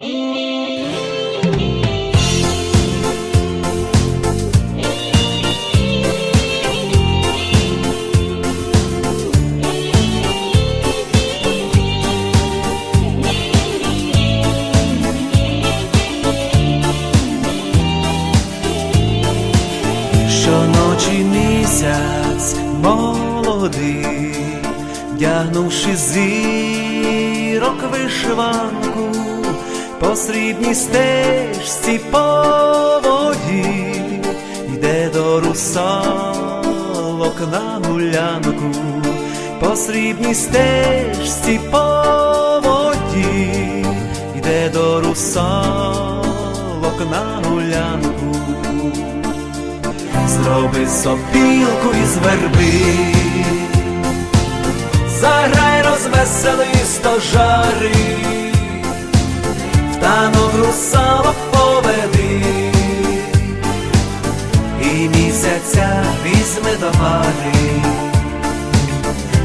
Щоночі місяць молодий, вдягнувши зірок вишиванку, по срібній стежці по воді, йде до русалок на гулянку, по срібній стежці по воді, йде до русалок на гулянку. Зроби сопілку із верби, заграй розвесели стожари, танок русалок поведи, і місяця візьми до пари,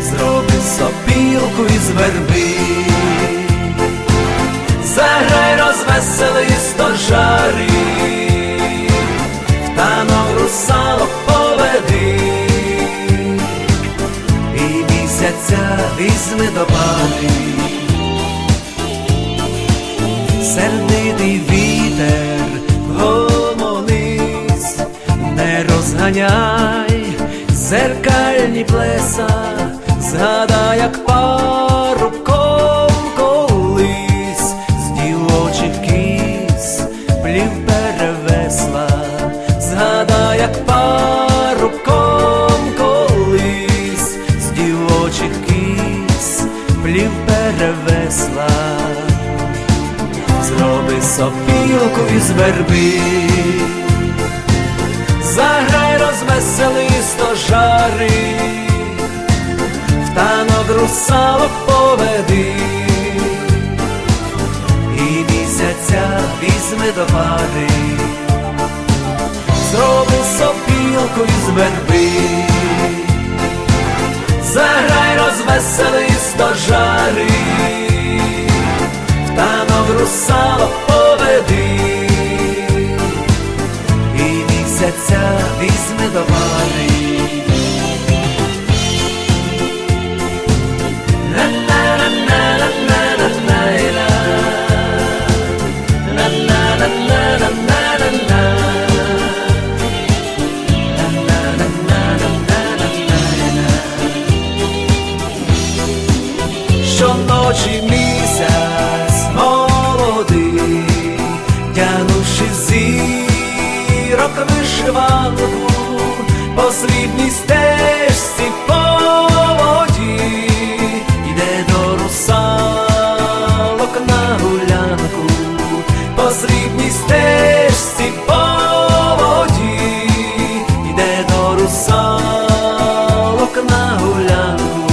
зроби сопілку із верби, заграй розвесели стожари. Танок русалок поведи, і місяця візьми до пари, сердитий вітер гомонись, не розганяй. Зеркальні плеса, згадай, як парубком колись. З дівочих кіз плів перевесла, згадай, як парубком колись. З дівочих кіз плів перевесла, зроби сопілку із верби. Заграй розвесели стожари, в танок русалок поведи, і місяця візьми до пари, зроби сопілку із верби, заграй розвесели стожари, русало поведи, і місяця візьме до вани. Щоночі місяць зірок вишиванку, по срібній стежці по воді, йде до русалок на гулянку, по срібній стежці по воді, йде до русалок на гулянку.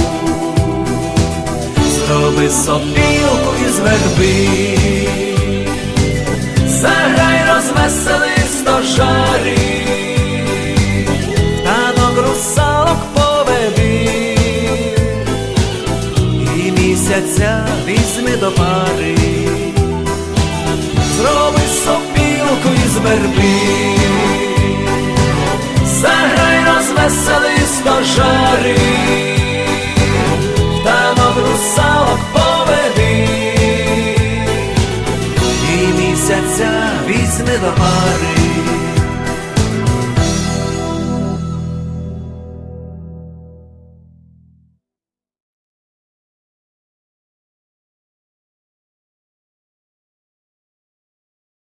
Зроби сопілку із верби, заграй розвесели стожари, танок русалок поведи, і місяця візьми до пари, зроби сопілку із верби, місяця візьми до пари,